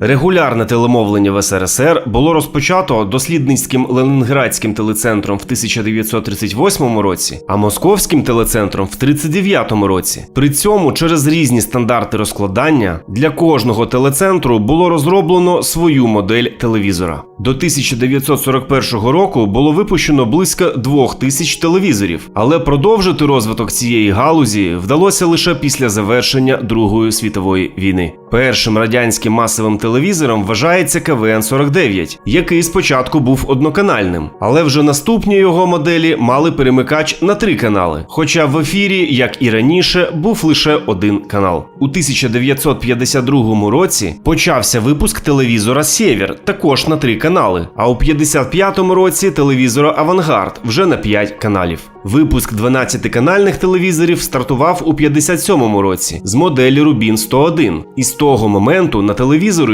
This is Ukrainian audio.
Регулярне телемовлення в СРСР було розпочато дослідницьким Ленінградським телецентром в 1938 році, а московським телецентром в 1939 році. При цьому через різні стандарти розкладання для кожного телецентру було розроблено свою модель телевізора. До 1941 року було випущено близько двох тисяч телевізорів, але продовжити розвиток цієї галузі вдалося лише після завершення Другої світової війни. Першим радянським масовим телевізором вважається КВН 49, який спочатку був одноканальним, але вже наступні його моделі мали перемикач на три канали. Хоча в ефірі, як і раніше, був лише один канал. У 1952 році почався випуск телевізора Сєвєр, також на три канали. А у 55-му році телевізора Авангард вже на 5 каналів. Випуск 12-канальних телевізорів стартував у 57-му році з моделі Рубін 101. І з того моменту на телевізори